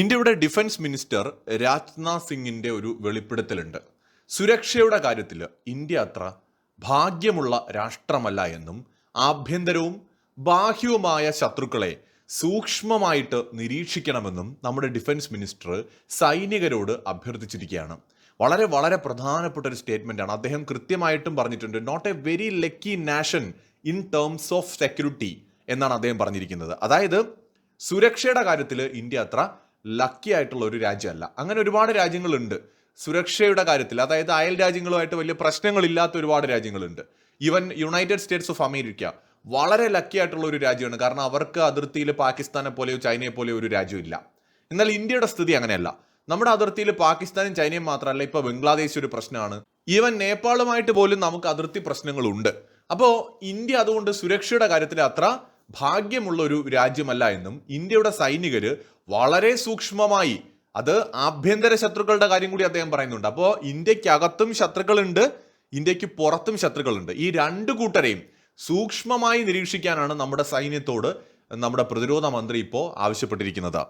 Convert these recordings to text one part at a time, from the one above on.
ഇന്ത്യയുടെ defence minister Rajnath സിംഗിന്റെ ഒരു വെളിപ്പെടുത്തലുണ്ട്. സുരക്ഷയുടെ കാര്യത്തിൽ ഇന്ത്യ അത്ര ഭാഗ്യമുള്ള രാഷ്ട്രമല്ല എന്നും ആഭ്യന്തരവും ബാഹ്യവുമായ ശത്രുക്കളെ സൂക്ഷ്മമായിട്ട് നിരീക്ഷിക്കണമെന്നും നമ്മുടെ ഡിഫൻസ് മിനിസ്റ്റർ സൈനികരോട് അഭ്യർത്ഥിച്ചിരിക്കുകയാണ്. വളരെ വളരെ പ്രധാനപ്പെട്ട ഒരു സ്റ്റേറ്റ്മെന്റാണ് അദ്ദേഹം കൃത്യമായിട്ടും പറഞ്ഞിട്ടുണ്ട് not a very lucky nation in terms of security എന്നാണ് അദ്ദേഹം പറഞ്ഞിരിക്കുന്നത്. അതായത് സുരക്ഷയുടെ കാര്യത്തിൽ ഇന്ത്യ അത്ര ലക്കി ആയിട്ടുള്ള ഒരു രാജ്യമല്ല. അങ്ങനെ ഒരുപാട് രാജ്യങ്ങളുണ്ട്. സുരക്ഷയുടെ കാര്യത്തിൽ അതായത് അയൽ രാജ്യങ്ങളുമായിട്ട് വലിയ പ്രശ്നങ്ങളില്ലാത്ത ഒരുപാട് രാജ്യങ്ങളുണ്ട്. Even United States of America വളരെ ലക്കി ആയിട്ടുള്ള ഒരു രാജ്യമാണ്. കാരണം അവർക്ക് അതിർത്തിയിൽ പാകിസ്ഥാനെ പോലെയോ ചൈനയെ പോലെയോ ഒരു രാജ്യമില്ല എന്നാൽ ഇന്ത്യയുടെ സ്ഥിതി അങ്ങനെയല്ല. നമ്മുടെ അതിർത്തിയിൽ പാകിസ്ഥാനും ചൈനയും മാത്രമല്ല ഇപ്പോൾ ബംഗ്ലാദേശ് ഒരു പ്രശ്നമാണ്. ഈവൻ നേപ്പാളുമായിട്ട് പോലും നമുക്ക് അതിർത്തി പ്രശ്നങ്ങളുണ്ട്. അപ്പോൾ ഇന്ത്യ അതുകൊണ്ട് സുരക്ഷയുടെ കാര്യത്തിൽ അത്ര ഭാഗ്യമുള്ള ഒരു രാജ്യമല്ല എന്നും ഇന്ത്യയുടെ സൈനികര് വളരെ സൂക്ഷ്മമായി. അത് ആഭ്യന്തര ശത്രുക്കളുടെ കാര്യം കൂടി അദ്ദേഹം പറയുന്നുണ്ട്. അപ്പോൾ ഇന്ത്യക്കകത്തും ശത്രുക്കളുണ്ട് ഇന്ത്യയ്ക്ക് പുറത്തും ശത്രുക്കളുണ്ട്. ഈ രണ്ട് കൂട്ടരെയും സൂക്ഷ്മമായി നിരീക്ഷിക്കാനാണ് നമ്മുടെ സൈന്യത്തോട് നമ്മുടെ പ്രതിരോധ മന്ത്രി ഇപ്പോൾ ആവശ്യപ്പെട്ടിരിക്കുന്നത്.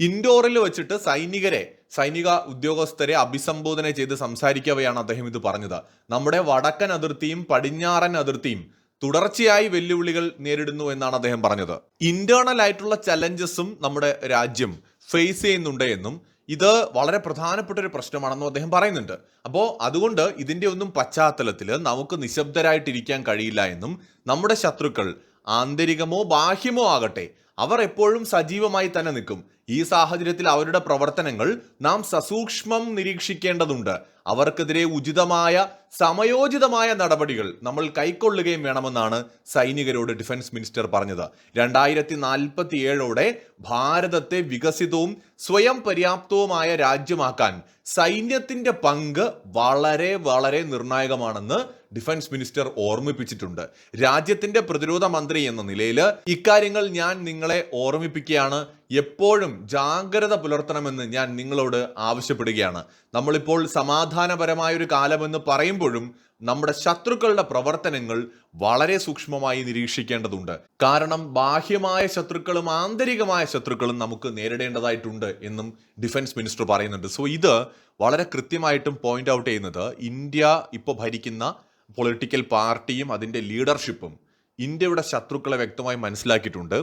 ഇൻഡോറിൽ വെച്ചിട്ട് സൈനികരെ സൈനിക ഉദ്യോഗസ്ഥരെ അഭിസംബോധന ചെയ്ത് സംസാരിക്കവെയാണ് അദ്ദേഹം ഇത് പറഞ്ഞത്. നമ്മുടെ വടക്കൻ അതിർത്തിയും പടിഞ്ഞാറൻ അതിർത്തിയും തുടർച്ചയായി വെല്ലുവിളികൾ നേരിടുന്നു എന്നാണ് അദ്ദേഹം പറഞ്ഞത്. ഇന്റേണൽ ആയിട്ടുള്ള ചലഞ്ചസും നമ്മുടെ രാജ്യം ഫേസ് ചെയ്യുന്നുണ്ട് എന്നും ഇത് വളരെ പ്രധാനപ്പെട്ട ഒരു പ്രശ്നമാണെന്നും അദ്ദേഹം പറയുന്നുണ്ട്. അപ്പോൾ അതുകൊണ്ട് ഇതിന്റെ ഒന്നും പശ്ചാത്തലത്തിൽ നമുക്ക് നിശബ്ദരായിട്ടിരിക്കാൻ കഴിയില്ല എന്നും നമ്മുടെ ശത്രുക്കൾ ആന്തരികമോ ബാഹ്യമോ ആകട്ടെ അവർ എപ്പോഴും സജീവമായി തന്നെ നിൽക്കും. ഈ സാഹചര്യത്തിൽ അവരുടെ പ്രവർത്തനങ്ങൾ നാം സസൂക്ഷ്മം നിരീക്ഷിക്കേണ്ടതുണ്ട്. അവർക്കെതിരെ ഉചിതമായ സമയോചിതമായ നടപടികൾ നമ്മൾ കൈക്കൊള്ളുകയും വേണമെന്നാണ് സൈനികരോട് ഡിഫൻസ് മിനിസ്റ്റർ പറഞ്ഞത്. രണ്ടായിരത്തി നാൽപ്പത്തി ഏഴോടെ ഭാരതത്തെ വികസിതവും സ്വയം പര്യാപ്തവുമായ രാജ്യമാക്കാൻ സൈന്യത്തിന്റെ പങ്ക് വളരെ വളരെ നിർണായകമാണെന്ന് ഡിഫൻസ് മിനിസ്റ്റർ ഓർമ്മിപ്പിച്ചിട്ടുണ്ട്. രാജ്യത്തിന്റെ പ്രതിരോധ മന്ത്രി എന്ന നിലയിൽ ഇക്കാര്യങ്ങൾ ഞാൻ നിങ്ങളെ ഓർമ്മിപ്പിക്കുകയാണ്. എപ്പോഴും ജാഗ്രത പുലർത്തണമെന്ന് ഞാൻ നിങ്ങളോട് ആവശ്യപ്പെടുകയാണ്. നമ്മളിപ്പോൾ സമാധാനപരമായ ഒരു കാലമെന്ന് പറയുമ്പോഴും നമ്മുടെ ശത്രുക്കളുടെ പ്രവർത്തനങ്ങൾ വളരെ സൂക്ഷ്മമായി നിരീക്ഷിക്കേണ്ടതുണ്ട്. കാരണം ബാഹ്യമായ ശത്രുക്കളും ആന്തരികമായ ശത്രുക്കളും നമുക്ക് നേരിടേണ്ടതായിട്ടുണ്ട് എന്നും ഡിഫൻസ് മിനിസ്റ്റർ പറയുന്നുണ്ട്. സോ ഇത് വളരെ കൃത്യമായിട്ടും പോയിന്റ് ഔട്ട് ചെയ്യുന്നത് ഇന്ത്യ ഇപ്പോൾ ഭരിക്കുന്ന പൊളിറ്റിക്കൽ പാർട്ടിയും അതിന്റെ ലീഡർഷിപ്പും ഇന്ത്യയുടെ ശത്രുക്കളെ വ്യക്തമായി മനസ്സിലാക്കിയിട്ടുണ്ട്.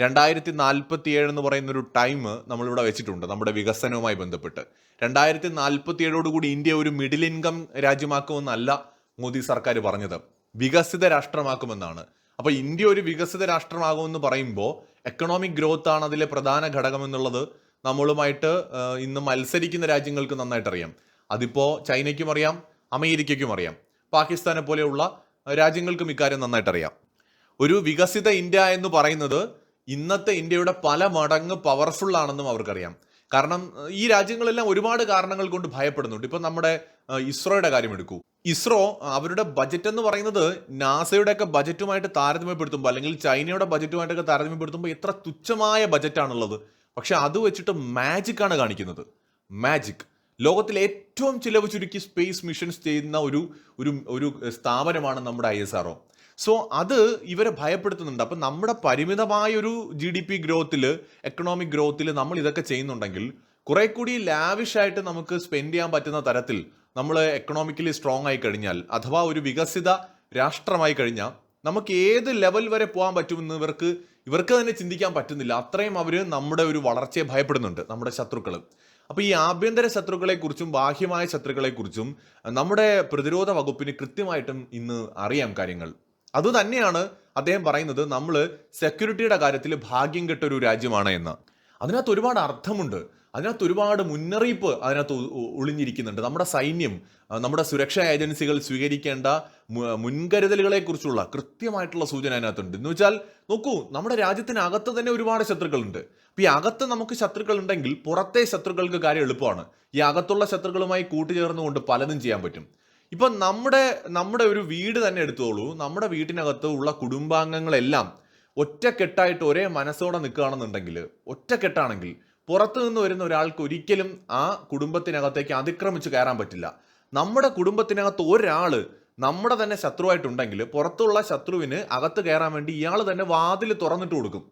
രണ്ടായിരത്തി നാൽപ്പത്തി ഏഴ് എന്ന് പറയുന്ന ഒരു ടൈം നമ്മളിവിടെ വെച്ചിട്ടുണ്ട് നമ്മുടെ വികസനവുമായി ബന്ധപ്പെട്ട്. രണ്ടായിരത്തി നാൽപ്പത്തി ഏഴോടുകൂടി ഇന്ത്യ ഒരു മിഡിൽ ഇൻകം രാജ്യമാക്കുമെന്നല്ല മോദി സർക്കാർ പറഞ്ഞത്. വികസിത രാഷ്ട്രമാക്കുമെന്നാണ്. അപ്പോൾ ഇന്ത്യ ഒരു വികസിത രാഷ്ട്രമാകുമെന്ന് പറയുമ്പോൾ എക്കണോമിക് ഗ്രോത്ത് ആണ് അതിലെ പ്രധാന ഘടകം എന്നുള്ളത് നമ്മളുമായിട്ട് ഇന്ന് മത്സരിക്കുന്ന രാജ്യങ്ങൾക്ക് നന്നായിട്ട് അറിയാം. അതിപ്പോൾ ചൈനയ്ക്കും അറിയാം അമേരിക്കയ്ക്കും അറിയാം. പാകിസ്ഥാനെ പോലെയുള്ള രാജ്യങ്ങൾക്കും ഇക്കാര്യം നന്നായിട്ട് അറിയാം. ഒരു വികസിത ഇന്ത്യ എന്ന് പറയുന്നത് ഇന്നത്തെ ഇന്ത്യയുടെ പല മടങ്ങ് പവർഫുൾ ആണെന്നും അവർക്കറിയാം. കാരണം ഈ രാജ്യങ്ങളെല്ലാം ഒരുപാട് കാരണങ്ങൾ കൊണ്ട് ഭയപ്പെടുന്നുണ്ട്. ഇപ്പൊ നമ്മുടെ ഇസ്രോയുടെ കാര്യം എടുക്കൂ. ഇസ്രോ അവരുടെ ബജറ്റ് എന്ന് പറയുന്നത് നാസയുടെ ഒക്കെ ബജറ്റുമായിട്ട് താരതമ്യപ്പെടുത്തുമ്പോൾ അല്ലെങ്കിൽ ചൈനയുടെ ബജറ്റുമായിട്ടൊക്കെ താരതമ്യപ്പെടുത്തുമ്പോൾ എത്ര തുച്ഛമായ ബജറ്റാണുള്ളത് പക്ഷെ അത് വെച്ചിട്ട് മാജിക് ആണ് കാണിക്കുന്നത്. മാജിക് ലോകത്തിലെ ഏറ്റവും ചിലവ് ചുരുക്കി സ്പേസ് മിഷൻസ് ചെയ്യുന്ന ഒരു ഒരു ഒരു സ്ഥാപനമാണ് നമ്മുടെ ഐ എസ് ആർ സോ അത് ഇവരെ ഭയപ്പെടുത്തുന്നുണ്ട്. അപ്പം നമ്മുടെ പരിമിതമായ ഒരു ജി ഡി പി ഗ്രോത്തിൽ എക്കണോമിക് ഗ്രോത്തിൽ നമ്മൾ ഇതൊക്കെ ചെയ്യുന്നുണ്ടെങ്കിൽ കുറെ കൂടി ലാവിഷായിട്ട് നമുക്ക് സ്പെൻഡ് ചെയ്യാൻ പറ്റുന്ന തരത്തിൽ നമ്മൾ എക്കണോമിക്കലി സ്ട്രോങ് ആയി കഴിഞ്ഞാൽ അഥവാ ഒരു വികസിത രാഷ്ട്രമായി കഴിഞ്ഞാൽ നമുക്ക് ഏത് ലെവൽ വരെ പോകാൻ പറ്റുമെന്ന് ഇവർക്ക് ഇവർക്ക് തന്നെ ചിന്തിക്കാൻ പറ്റുന്നില്ല. അത്രയും അവർ നമ്മുടെ ഒരു വളർച്ചയെ ഭയപ്പെടുന്നുണ്ട് നമ്മുടെ ശത്രുക്കൾ അപ്പോൾ ഈ ആഭ്യന്തര ശത്രുക്കളെക്കുറിച്ചും ബാഹ്യമായ ശത്രുക്കളെക്കുറിച്ചും നമ്മുടെ പ്രതിരോധ വകുപ്പിന് കൃത്യമായിട്ടും ഇന്ന് അറിയാം കാര്യങ്ങൾ. അതുതന്നെയാണ് അദ്ദേഹം പറയുന്നത് നമ്മൾ സെക്യൂരിറ്റിയുടെ കാര്യത്തിൽ ഭാഗ്യം കെട്ട ഒരു രാജ്യമാണ് എന്ന്. അതിനകത്ത് ഒരുപാട് അർത്ഥമുണ്ട്. അതിനകത്ത് ഒരുപാട് മുന്നറിയിപ്പ് അതിനകത്ത് ഒളിഞ്ഞിരിക്കുന്നുണ്ട്. നമ്മുടെ സൈന്യം നമ്മുടെ സുരക്ഷാ ഏജൻസികൾ സ്വീകരിക്കേണ്ട മു- മുൻകരുതലുകളെ കുറിച്ചുള്ള കൃത്യമായിട്ടുള്ള സൂചന അതിനകത്തുണ്ട്. എന്ന് വെച്ചാൽ നോക്കൂ നമ്മുടെ രാജ്യത്തിനകത്ത് തന്നെ ഒരുപാട് ശത്രുക്കളുണ്ട്. അപ്പൊ ഈ അകത്ത് നമുക്ക് ശത്രുക്കൾ ഉണ്ടെങ്കിൽ പുറത്തെ ശത്രുക്കൾക്ക് കാര്യം എളുപ്പമാണ്. ഈ അകത്തുള്ള ശത്രുക്കളുമായി കൂട്ടുചേർന്നുകൊണ്ട് പലതും ചെയ്യാൻ പറ്റും. ഇപ്പൊ നമ്മുടെ നമ്മുടെ ഒരു വീട് തന്നെ എടുത്തോളൂ. നമ്മുടെ വീട്ടിനകത്ത് ഉള്ള കുടുംബാംഗങ്ങളെല്ലാം ഒറ്റക്കെട്ടായിട്ട് ഒരേ മനസ്സോടെ നിൽക്കുകയാണെന്നുണ്ടെങ്കിൽ ഒറ്റക്കെട്ടാണെങ്കിൽ പുറത്തു നിന്ന് വരുന്ന ഒരാൾക്ക് ഒരിക്കലും ആ കുടുംബത്തിനകത്തേക്ക് അതിക്രമിച്ച് കയറാൻ പറ്റില്ല. നമ്മുടെ കുടുംബത്തിനകത്ത് ഒരാൾ നമ്മുടെ തന്നെ ശത്രുവായിട്ടുണ്ടെങ്കിൽ പുറത്തുള്ള ശത്രുവിന് അകത്ത് കയറാൻ വേണ്ടി ഇയാൾ തന്നെ വാതിൽ തുറന്നിട്ട് കൊടുക്കും.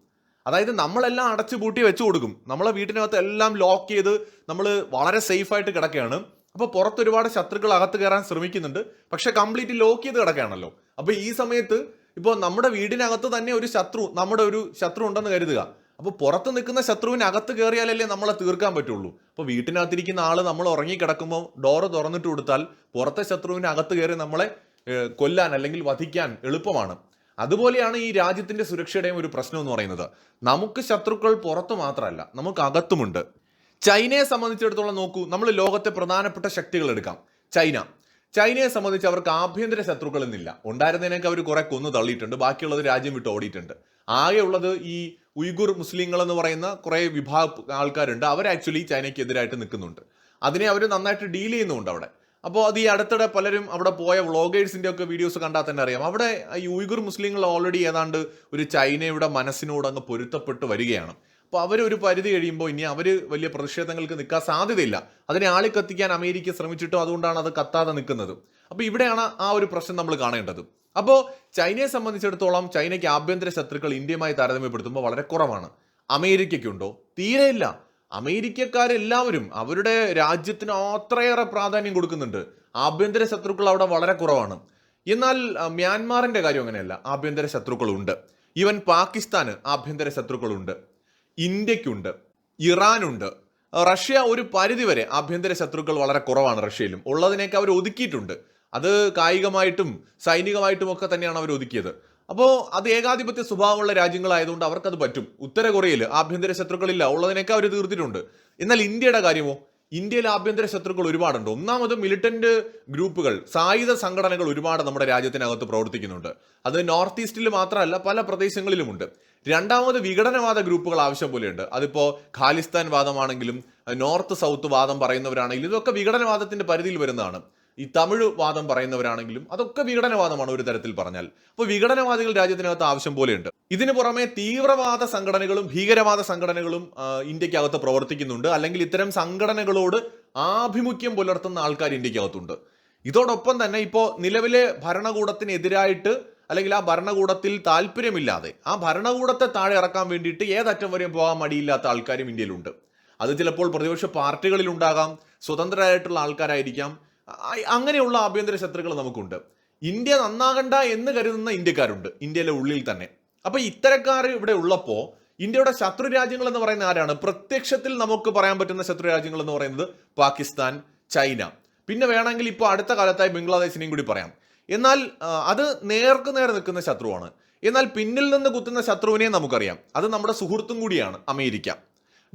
അതായത് നമ്മളെല്ലാം അടച്ചു പൂട്ടി വെച്ചു കൊടുക്കും. നമ്മളെ വീട്ടിനകത്ത് എല്ലാം ലോക്ക് ചെയ്ത് നമ്മൾ വളരെ സേഫായിട്ട് കിടക്കുകയാണ്. അപ്പോൾ പുറത്ത് ഒരുപാട് ശത്രുക്കൾ അകത്ത് കയറാൻ ശ്രമിക്കുന്നുണ്ട്. പക്ഷെ കംപ്ലീറ്റ് ലോക്ക് ചെയ്ത് കിടക്കുകയാണല്ലോ. അപ്പോൾ ഈ സമയത്ത് ഇപ്പോൾ നമ്മുടെ വീടിനകത്ത് തന്നെ ഒരു ശത്രു നമ്മുടെ ഒരു ശത്രു ഉണ്ടെന്ന് കരുതുക. അപ്പോൾ പുറത്ത് നിൽക്കുന്ന ശത്രുവിന് അകത്ത് കയറിയാലല്ലേ നമ്മളെ തീർക്കാൻ പറ്റുള്ളൂ. അപ്പോൾ വീട്ടിനകത്തിരിക്കുന്ന ആൾ നമ്മൾ ഉറങ്ങി കിടക്കുമ്പോൾ ഡോറ് തുറന്നിട്ട് കൊടുത്താൽ പുറത്തെ ശത്രുവിന് അകത്ത് കയറി നമ്മളെ കൊല്ലാൻ അല്ലെങ്കിൽ വധിക്കാൻ എളുപ്പമാണ്. അതുപോലെയാണ് ഈ രാജ്യത്തിന്റെ സുരക്ഷയുടെയും ഒരു പ്രശ്നം എന്ന് പറയുന്നത്. നമുക്ക് ശത്രുക്കൾ പുറത്ത് മാത്രമല്ല നമുക്ക് അകത്തുമുണ്ട്. ചൈനയെ സംബന്ധിച്ചിടത്തോളം നോക്കൂ നമ്മൾ ലോകത്തെ പ്രധാനപ്പെട്ട ശക്തികൾ എടുക്കാം. ചൈന. ചൈനയെ സംബന്ധിച്ച് അവർക്ക് ആഭ്യന്തര ശത്രുക്കളെന്നില്ല ഉണ്ടായിരുന്നതിനൊക്കെ അവർ കുറെ കൊന്നു തള്ളിയിട്ടുണ്ട് ബാക്കിയുള്ളത് രാജ്യം വിട്ട് ഓടിയിട്ടുണ്ട്. ആകെ ഉള്ളത് ഈ ഉയ്ഗുർ മുസ്ലിങ്ങൾ എന്ന് പറയുന്ന കുറെ വിഭാഗ ആൾക്കാരുണ്ട്. അവർ ആക്ച്വലി ചൈനയ്ക്ക് എതിരായിട്ട് നിൽക്കുന്നുണ്ട്. അതിനെ അവർ നന്നായിട്ട് ഡീൽ ചെയ്യുന്നുണ്ട് അവിടെ. അപ്പോൾ അത് ഈ അടുത്തിടെ പലരും അവിടെ പോയ വ്ളോഗേഴ്സിന്റെ ഒക്കെ വീഡിയോസ് കണ്ടാൽ തന്നെ അറിയാം. അവിടെ ഈ ഉയ്ഗുർ മുസ്ലിങ്ങൾ ഓൾറെഡി ഏതാണ്ട് ഒരു ചൈനയുടെ മനസ്സിനോട് അങ്ങ് പൊരുത്തപ്പെട്ട് വരികയാണ്. അപ്പോൾ അവർ ഒരു പരിധി കഴിയുമ്പോൾ ഇനി അവർ വലിയ പ്രതിഷേധങ്ങൾക്ക് നിൽക്കാൻ സാധ്യതയില്ല. അതിനെ ആളി കത്തിക്കാൻ അമേരിക്ക ശ്രമിച്ചിട്ടും അതുകൊണ്ടാണ് അത് കത്താതെ നിൽക്കുന്നത്. അപ്പോൾ ഇവിടെയാണ് ആ ഒരു പ്രശ്നം നമ്മൾ കാണേണ്ടത്. അപ്പോൾ ചൈനയെ സംബന്ധിച്ചിടത്തോളം ചൈനയ്ക്ക് ആഭ്യന്തര ശത്രുക്കൾ ഇന്ത്യയുമായി താരതമ്യപ്പെടുത്തുമ്പോൾ വളരെ കുറവാണ്. അമേരിക്കയ്ക്കുണ്ടോ? തീരെയില്ല അമേരിക്കക്കാരെല്ലാവരും അവരുടെ രാജ്യത്തിന് അത്രയേറെ പ്രാധാന്യം കൊടുക്കുന്നുണ്ട്. ആഭ്യന്തര ശത്രുക്കൾ അവിടെ വളരെ കുറവാണ്. എന്നാൽ മ്യാൻമാറിന്റെ കാര്യം അങ്ങനെയല്ല. ആഭ്യന്തര ശത്രുക്കളുണ്ട്. ഈവൻ പാകിസ്ഥാന് ആഭ്യന്തര ശത്രുക്കളുണ്ട്. ഇന്ത്യക്കുണ്ട് ഇറാനുണ്ട്. റഷ്യ ഒരു പരിധിവരെ ആഭ്യന്തര ശത്രുക്കൾ വളരെ കുറവാണ് റഷ്യയിലും. ഉള്ളതിനേക്ക് അവർ ഒതുക്കിയിട്ടുണ്ട്. അത് കായികമായിട്ടും സൈനികമായിട്ടും ഒക്കെ തന്നെയാണ് അവർ ഒതുക്കിയത്. അപ്പോൾ അത് ഏകാധിപത്യ സ്വഭാവമുള്ള രാജ്യങ്ങളായതുകൊണ്ട് അവർക്കത് പറ്റും. ഉത്തര കൊറിയയിൽ ആഭ്യന്തര ശത്രുക്കളില്ല. ഉള്ളതിനൊക്കെ അവർ തീർത്തിട്ടുണ്ട്. എന്നാൽ ഇന്ത്യയുടെ കാര്യമോ? ഇന്ത്യയിൽ ആഭ്യന്തര ശത്രുക്കൾ ഒരുപാടുണ്ട്. ഒന്നാമത് മിലിറ്റന്റ് ഗ്രൂപ്പുകൾ സായുധ സംഘടനകൾ ഒരുപാട് നമ്മുടെ രാജ്യത്തിനകത്ത് പ്രവർത്തിക്കുന്നുണ്ട്. അത് നോർത്ത് ഈസ്റ്റിൽ മാത്രമല്ല പല പ്രദേശങ്ങളിലുമുണ്ട്. രണ്ടാമത് വിഘടനവാദ ഗ്രൂപ്പുകൾ ആവശ്യം പോലെയുണ്ട്. അതിപ്പോ ഖാലിസ്ഥാൻ വാദമാണെങ്കിലും നോർത്ത് സൗത്ത് വാദം പറയുന്നവരാണെങ്കിലും ഇതൊക്കെ വിഘടനവാദത്തിന്റെ പരിധിയിൽ വരുന്നതാണ്. ഈ തമിഴ് വാദം പറയുന്നവരാണെങ്കിലും അതൊക്കെ വിഘടനവാദമാണ് ഒരു തരത്തിൽ പറഞ്ഞാൽ. അപ്പോൾ വിഘടനവാദികൾ രാജ്യത്തിനകത്ത് ആവശ്യം പോലെയുണ്ട്. ഇതിനു പുറമെ തീവ്രവാദ സംഘടനകളും ഭീകരവാദ സംഘടനകളും ഇന്ത്യക്കകത്ത് പ്രവർത്തിക്കുന്നുണ്ട്. അല്ലെങ്കിൽ ഇത്തരം സംഘടനകളോട് ആഭിമുഖ്യം പുലർത്തുന്ന ആൾക്കാർ ഇന്ത്യക്കകത്തുണ്ട്. ഇതോടൊപ്പം തന്നെ ഇപ്പോൾ നിലവിലെ ഭരണകൂടത്തിനെതിരായിട്ട് അല്ലെങ്കിൽ ആ ഭരണകൂടത്തിൽ താല്പര്യമില്ലാതെ ആ ഭരണകൂടത്തെ താഴെ ഇറക്കാൻ വേണ്ടിയിട്ട് ഏതറ്റം വരെയും പോകാൻ മടിയില്ലാത്ത ആൾക്കാരും ഇന്ത്യയിലുണ്ട്. അത് ചിലപ്പോൾ പ്രതിപക്ഷ പാർട്ടികളിലുണ്ടാകാം സ്വതന്ത്രരായിട്ടുള്ള ആൾക്കാരായിരിക്കാം അങ്ങനെയുള്ള ആഭ്യന്തര ശത്രുക്കൾ നമുക്കുണ്ട്. ഇന്ത്യ നന്നാകണ്ട എന്ന് കരുതുന്ന ഇന്ത്യക്കാരുണ്ട്. ഇന്ത്യയിലെ ഉള്ളിൽ തന്നെ. അപ്പൊ ഇത്തരക്കാർ ഇവിടെ ഉള്ളപ്പോ ഇന്ത്യയുടെ ശത്രു രാജ്യങ്ങൾ എന്ന് പറയുന്ന ആരാണ്? പ്രത്യക്ഷത്തിൽ നമുക്ക് പറയാൻ പറ്റുന്ന ശത്രു രാജ്യങ്ങൾ എന്ന് പറയുന്നത് പാകിസ്ഥാൻ ചൈന. പിന്നെ വേണമെങ്കിൽ ഇപ്പോൾ അടുത്ത കാലത്തായി ബംഗ്ലാദേശിനെയും കൂടി പറയാം. എന്നാൽ അത് നേർക്ക് നേർ നിൽക്കുന്ന ശത്രുവാണ്. എന്നാൽ പിന്നിൽ നിന്ന് കുത്തുന്ന ശത്രുവിനെ നമുക്കറിയാം. അത് നമ്മുടെ സുഹൃത്തും കൂടിയാണ് അമേരിക്ക.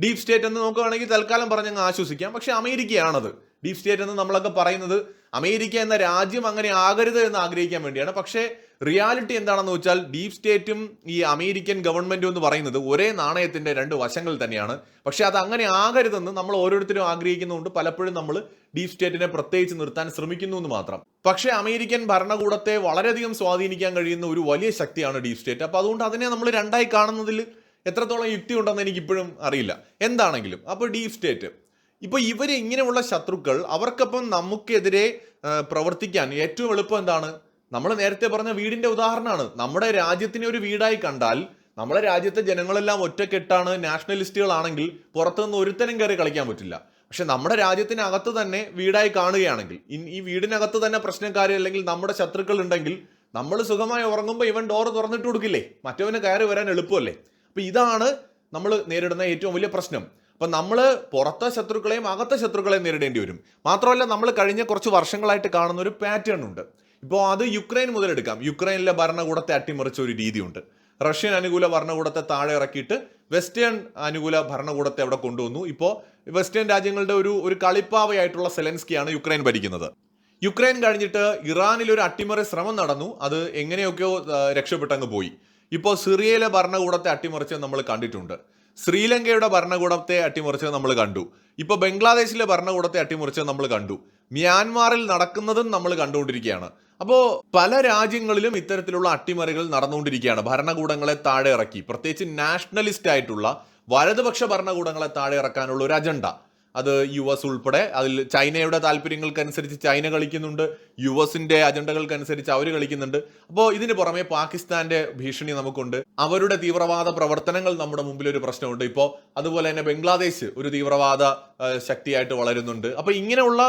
ഡീപ് സ്റ്റേറ്റ് എന്ന് നോക്കുകയാണെങ്കിൽ വേണമെങ്കിൽ തൽക്കാലം പറഞ്ഞങ്ങ് ആശ്വസിക്കാം. പക്ഷെ അമേരിക്കയാണത്. ഡീപ് സ്റ്റേറ്റ് എന്ന് നമ്മളൊക്കെ പറയുന്നത് അമേരിക്ക എന്ന രാജ്യം അങ്ങനെ ആകരുത് എന്ന് ആഗ്രഹിക്കാൻ വേണ്ടിയാണ്. പക്ഷേ റിയാലിറ്റി എന്താണെന്ന് വെച്ചാൽ ഡീപ് സ്റ്റേറ്റും ഈ അമേരിക്കൻ ഗവൺമെന്റും എന്ന് പറയുന്നത് ഒരേ നാണയത്തിന്റെ രണ്ട് വശങ്ങൾ തന്നെയാണ്. പക്ഷെ അത് അങ്ങനെ ആകരുതെന്ന് നമ്മൾ ഓരോരുത്തരും ആഗ്രഹിക്കുന്നതുകൊണ്ട് പലപ്പോഴും നമ്മൾ ഡീപ് സ്റ്റേറ്റിനെ പ്രത്യേകിച്ച് നിർത്താൻ ശ്രമിക്കുന്നു എന്ന് മാത്രം. പക്ഷേ അമേരിക്കൻ ഭരണകൂടത്തെ വളരെയധികം സ്വാധീനിക്കാൻ കഴിയുന്ന ഒരു വലിയ ശക്തിയാണ് ഡീപ് സ്റ്റേറ്റ്. അപ്പൊ അതുകൊണ്ട് അതിനെ നമ്മൾ രണ്ടായി കാണുന്നതിൽ എത്രത്തോളം യുക്തി ഉണ്ടെന്ന് എനിക്ക് ഇപ്പോഴും അറിയില്ല. എന്താണെങ്കിലും. അപ്പോൾ ഡീപ് സ്റ്റേറ്റ്. ഇപ്പൊ ഇവർ ഇങ്ങനെയുള്ള ശത്രുക്കൾ അവർക്കൊപ്പം നമുക്കെതിരെ പ്രവർത്തിക്കാൻ ഏറ്റവും എളുപ്പം എന്താണ്? നമ്മൾ നേരത്തെ പറഞ്ഞ വീടിന്റെ ഉദാഹരണമാണ്. നമ്മുടെ രാജ്യത്തിനെ ഒരു വീടായി കണ്ടാൽ നമ്മുടെ രാജ്യത്തെ ജനങ്ങളെല്ലാം ഒറ്റക്കെട്ടാണ് നാഷണലിസ്റ്റുകളാണെങ്കിൽ പുറത്തുനിന്ന് ഒരുത്തനും കയറി കളിക്കാൻ പറ്റില്ല. പക്ഷെ നമ്മുടെ രാജ്യത്തിനകത്ത് തന്നെ വീടായി കാണുകയാണെങ്കിൽ ഈ വീടിനകത്ത് തന്നെ പ്രശ്നക്കാർ അല്ലെങ്കിൽ നമ്മുടെ ശത്രുക്കൾ ഉണ്ടെങ്കിൽ നമ്മൾ സുഖമായി ഉറങ്ങുമ്പോൾ ഇവൻ ഡോറ് തുറന്നിട്ട് കൊടുക്കില്ലേ? മറ്റവന് കയറി വരാൻ എളുപ്പമല്ലേ? അപ്പൊ ഇതാണ് നമ്മൾ നേരിടുന്ന ഏറ്റവും വലിയ പ്രശ്നം. അപ്പൊ നമ്മൾ പുറത്തെ ശത്രുക്കളെയും അകത്തെ ശത്രുക്കളെയും നേരിടേണ്ടി വരും. മാത്രമല്ല നമ്മൾ കഴിഞ്ഞ കുറച്ച് വർഷങ്ങളായിട്ട് കാണുന്ന ഒരു പാറ്റേൺ ഉണ്ട്. ഇപ്പോൾ അത് യുക്രൈൻ മുതലെടുക്കാം. യുക്രൈനിലെ ഭരണകൂടത്തെ അട്ടിമറിച്ച ഒരു രീതിയുണ്ട്. റഷ്യൻ അനുകൂല ഭരണകൂടത്തെ താഴെ ഇറക്കിയിട്ട് വെസ്റ്റേൺ അനുകൂല ഭരണകൂടത്തെ അവിടെ കൊണ്ടുവന്നു. ഇപ്പോൾ വെസ്റ്റേൺ രാജ്യങ്ങളുടെ ഒരു ഒരു കളിപ്പാവയായിട്ടുള്ള സെലൻസ്കിയാണ് യുക്രൈൻ ഭരിക്കുന്നത്. യുക്രൈൻ കഴിഞ്ഞിട്ട് ഇറാനിൽ ഒരു അട്ടിമറി ശ്രമം നടന്നു. അത് എങ്ങനെയൊക്കെയോ രക്ഷപ്പെട്ടങ്ങ് പോയി. ഇപ്പോൾ സിറിയയിലെ ഭരണകൂടത്തെ അട്ടിമറിച്ച് നമ്മൾ കണ്ടിട്ടുണ്ട്. ശ്രീലങ്കയുടെ ഭരണകൂടത്തെ അട്ടിമറിച്ചത് നമ്മൾ കണ്ടു. ഇപ്പോൾ ബംഗ്ലാദേശിലെ ഭരണകൂടത്തെ അട്ടിമറിച്ചത് നമ്മൾ കണ്ടു. മ്യാൻമാറിൽ നടക്കുന്നതും നമ്മൾ കണ്ടുകൊണ്ടിരിക്കുകയാണ്. അപ്പോൾ പല രാജ്യങ്ങളിലും ഇത്തരത്തിലുള്ള അട്ടിമറികൾ നടന്നുകൊണ്ടിരിക്കുകയാണ്. ഭരണകൂടങ്ങളെ താഴെ ഇറക്കി പ്രത്യേകിച്ച് നാഷണലിസ്റ്റ് ആയിട്ടുള്ള വലതുപക്ഷ ഭരണകൂടങ്ങളെ താഴെ ഇറക്കാനുള്ള ഒരു അജണ്ട. അത് യു എസ് ഉൾപ്പെടെ. അതിൽ ചൈനയുടെ താല്പര്യങ്ങൾക്കനുസരിച്ച് ചൈന കളിക്കുന്നുണ്ട്. യു എസിന്റെ അജണ്ടകൾക്കനുസരിച്ച് അവർ കളിക്കുന്നുണ്ട്. അപ്പോൾ ഇതിന് പുറമെ പാകിസ്ഥാന്റെ ഭീഷണി നമുക്കുണ്ട്. അവരുടെ തീവ്രവാദ പ്രവർത്തനങ്ങൾ നമ്മുടെ മുമ്പിൽ ഒരു പ്രശ്നമുണ്ട്. ഇപ്പോൾ അതുപോലെ തന്നെ ബംഗ്ലാദേശ് ഒരു തീവ്രവാദ ശക്തിയായിട്ട് വളരുന്നുണ്ട്. അപ്പോൾ ഇങ്ങനെയുള്ള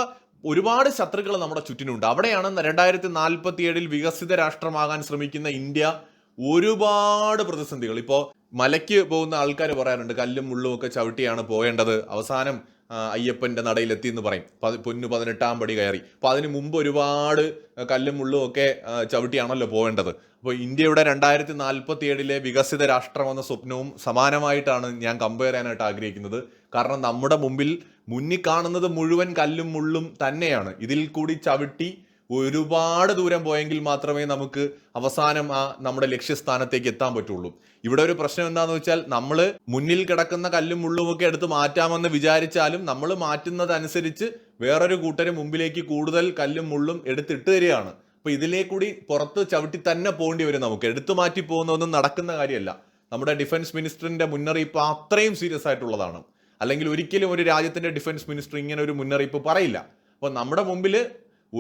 ഒരുപാട് ശത്രുക്കൾ നമ്മുടെ ചുറ്റിനുണ്ട്. അവിടെയാണ് രണ്ടായിരത്തി നാൽപ്പത്തി ഏഴിൽ വികസിത രാഷ്ട്രമാകാൻ ശ്രമിക്കുന്ന ഇന്ത്യ ഒരുപാട് പ്രതിസന്ധികൾ. ഇപ്പോൾ മലയ്ക്ക് പോകുന്ന ആൾക്കാർ പറയാറുണ്ട് കല്ലും മുള്ളും ഒക്കെ ചവിട്ടിയാണ് പോകേണ്ടത് അവസാനം ആ, അയ്യപ്പന്റെ നടയിലെത്തി എന്ന് പറയും. പൊന്നു പതിനെട്ടാം പടി കയറി. അപ്പൊ അതിന് മുമ്പ് ഒരുപാട് കല്ലും മുള്ളും ഒക്കെ ചവിട്ടിയാണല്ലോ പോകേണ്ടത് അപ്പോൾ ഇന്ത്യയുടെ രണ്ടായിരത്തി നാൽപ്പത്തി ഏഴിലെ വികസിത രാഷ്ട്രം എന്ന സ്വപ്നവും സമാനമായിട്ടാണ് ഞാൻ കമ്പയർ ചെയ്യാനായിട്ട് ആഗ്രഹിക്കുന്നത്. കാരണം നമ്മുടെ മുമ്പിൽ മുന്നിൽ കാണുന്നത് മുഴുവൻ കല്ലും മുള്ളും തന്നെയാണ്. ഇതിൽ കൂടി ചവിട്ടി ഒരുപാട് ദൂരം പോയെങ്കിൽ മാത്രമേ നമുക്ക് അവസാനം ആ നമ്മുടെ ലക്ഷ്യസ്ഥാനത്തേക്ക് എത്താൻ പറ്റുള്ളൂ. ഇവിടെ ഒരു പ്രശ്നം എന്താണെന്ന് വെച്ചാൽ നമ്മൾ മുന്നിൽ കിടക്കുന്ന കല്ലും മുള്ളും ഒക്കെ എടുത്ത് മാറ്റാമെന്ന് വിചാരിച്ചാലും നമ്മൾ മാറ്റുന്നതനുസരിച്ച് വേറൊരു കൂട്ടര് മുമ്പിലേക്ക് കൂടുതൽ കല്ലും മുള്ളും എടുത്തിട്ട് തരികയാണ്. അപ്പൊ ഇതിലേ കൂടി പുറത്ത് ചവിട്ടി തന്നെ പോകേണ്ടി വരും നമുക്ക്. എടുത്തു മാറ്റി പോകുന്നതൊന്നും നടക്കുന്ന കാര്യമല്ല. നമ്മുടെ ഡിഫൻസ് മിനിസ്റ്ററിന്റെ മുന്നറിയിപ്പ് അത്രയും സീരിയസ് ആയിട്ടുള്ളതാണ്. അല്ലെങ്കിൽ ഒരിക്കലും ഒരു രാജ്യത്തിന്റെ ഡിഫൻസ് മിനിസ്റ്റർ ഇങ്ങനെ ഒരു മുന്നറിയിപ്പ് പറയില്ല. അപ്പോൾ നമ്മുടെ മുമ്പിൽ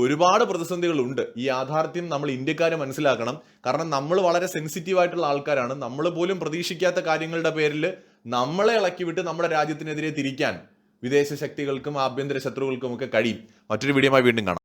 ഒരുപാട് പ്രതിസന്ധികളുണ്ട്. ഈ യാഥാർത്ഥ്യം നമ്മൾ ഇന്ത്യക്കാരെ മനസ്സിലാക്കണം. കാരണം നമ്മൾ വളരെ സെൻസിറ്റീവ് ആയിട്ടുള്ള ആൾക്കാരാണ്. നമ്മൾ പോലും പ്രതീക്ഷിക്കാത്ത കാര്യങ്ങളുടെ പേരിൽ നമ്മളെ ഇളക്കി വിട്ട് നമ്മുടെ രാജ്യത്തിനെതിരെ തിരിക്കാൻ വിദേശ ശക്തികൾക്കും ആഭ്യന്തര ശത്രുക്കൾക്കും ഒക്കെ കഴിയും. മറ്റൊരു വീഡിയോമായി വീണ്ടും കാണാം.